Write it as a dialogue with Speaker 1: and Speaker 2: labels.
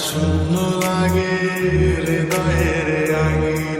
Speaker 1: শূন্য লাগে হৃদয়ের আগে